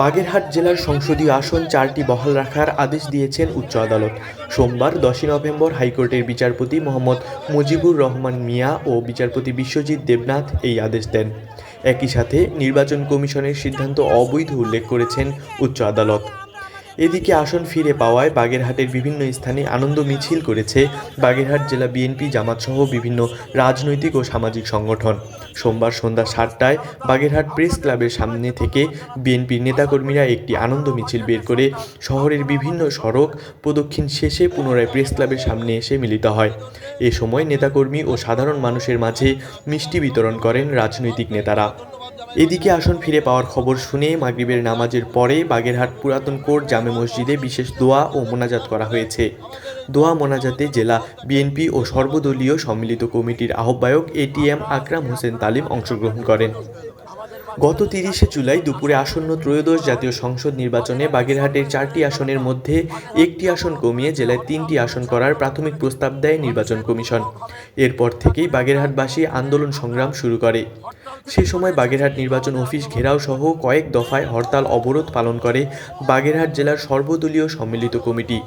বাগেরহাট জেলার সংসদীয় আসন চারটি বহাল রাখার আদেশ দিয়েছেন উচ্চ আদালত। সোমবার দশই নভেম্বর হাইকোর্টের বিচারপতি মোহাম্মদ মুজিবুর রহমান মিয়া ও বিচারপতি বিশ্বজিৎ দেবনাথ এই আদেশ দেন। একই সাথে নির্বাচন কমিশনের সিদ্ধান্ত অবৈধ উল্লেখ করেছেন উচ্চ আদালত। এদিকে আসন ফিরে পাওয়ায় বাগেরহাটের বিভিন্ন স্থানে আনন্দ মিছিল করেছে বাগেরহাট জেলা বিএনপি জামাতসহ বিভিন্ন রাজনৈতিক ও সামাজিক সংগঠন। সোমবার সন্ধ্যা সাতটায় বাগেরহাট প্রেস ক্লাবের সামনে থেকে বিএনপির নেতাকর্মীরা একটি আনন্দ মিছিল বের করে শহরের বিভিন্ন সড়ক প্রদক্ষিণ শেষে পুনরায় প্রেস ক্লাবের সামনে এসে মিলিত হয়। এ সময় নেতাকর্মী ও সাধারণ মানুষের মাঝে মিষ্টি বিতরণ করেন রাজনৈতিক নেতারা। এদিকে আসন ফিরে পাওয়ার খবর শুনে মাগরিবের নামাজের পরে বাগেরহাট পুরাতন কোর্ট জামে মসজিদে বিশেষ দোয়া ও মোনাজাত করা হয়েছে। দোয়া মোনাজাতে জেলা বিএনপি ও সর্বদলীয় সম্মিলিত কমিটির আহ্বায়ক এটিএম আকরাম হোসেন তালিম অংশগ্রহণ করেন। গত তিরিশে জুলাই দুপুরে আসন্ন ত্রয়োদশ জাতীয় সংসদ নির্বাচনে বাগেরহাটের চারটি আসনের মধ্যে একটি আসন কমিয়ে জেলায় তিনটি আসন করার প্রাথমিক প্রস্তাব দেয় নির্বাচন কমিশন। এরপর থেকেই বাগেরহাটবাসী আন্দোলন সংগ্রাম শুরু করে। সে সময় বাগেরহাট নির্বাচন অফিস ঘেরাও সহ কয়েক দফায় হরতাল অবরোধ পালন করে বাগেরহাট জেলার সর্বদলীয় সম্মিলিত কমিটি।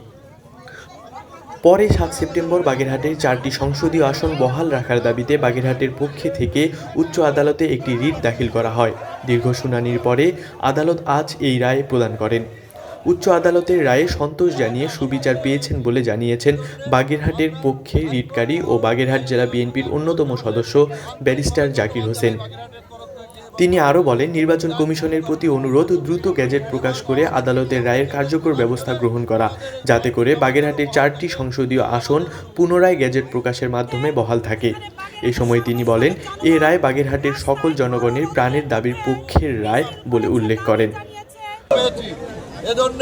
পরে সাত সেপ্টেম্বর বাগেরহাটের চারটি সংসদীয় আসন বহাল রাখার দাবিতে বাগেরহাটের পক্ষে থেকে উচ্চ আদালতে একটি রিট দাখিল করা হয়। দীর্ঘ শুনানির পরে আদালত আজ এই রায় প্রদান করেন। উচ্চ আদালতের রায়ে সন্তোষ জানিয়ে সুবিচার পেয়েছেন বলে জানিয়েছেন বাগেরহাটের পক্ষে রিটকারী ও বাগেরহাট জেলা বিএনপির অন্যতম সদস্য ব্যারিস্টার জাকির হোসেন। তিনি আরও বলেন, নির্বাচন কমিশনের প্রতি অনুরোধ দ্রুত গ্যাজেট প্রকাশ করে আদালতের রায়ের কার্যকর ব্যবস্থা গ্রহণ করা, যাতে করে বাগেরহাটের চারটি সংসদীয় আসন পুনরায় গ্যাজেট প্রকাশের মাধ্যমে বহাল থাকে। এ সময় তিনি বলেন, এ রায় বাগেরহাটের সকল জনগণের প্রাণের দাবির পক্ষের রায় বলে উল্লেখ করেন। এজন্য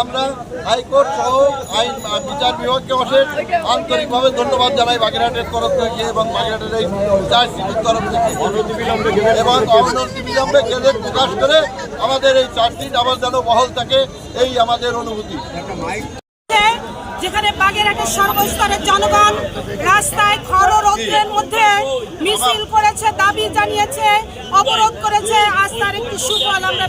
আমরা হাইকোর্ট সহ আইন বিচার বিভাগকে অশেষ আন্তরিকভাবে ধন্যবাদ জানাই বাগেরহাটের তরফ থেকে এবং বাগেরহাটের এই বিচার সিটির তরফ থেকে। এবং অনতি বিলম্বে গেজেট প্রকাশ করে আমাদের এই চারটি আবার যেন বহল থাকে, এই আমাদের অনুভূতি। যেখানে বাগেরহাটের সর্বস্তরের জনগণ রাস্তায় খর রৌদ্রের মধ্যে মিছিল করেছে, দাবি জানিয়েছে, অবরোধ করেছে। আজ তার একটি সুফল আমরা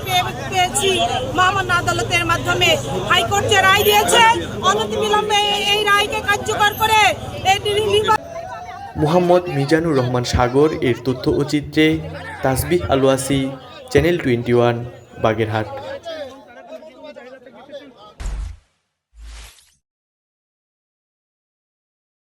পেয়েছি মহামান্য আদালতের মাধ্যমে। হাইকোর্ট যে রায় দিয়েছে অনতিবিলম্বে এই রায়কে কার্যকর করে মোহাম্মদ মিজানুর রহমান সাগর এর তথ্য ও চিত্রে Tasbih Alwasi channel twenty one, Bagerhat.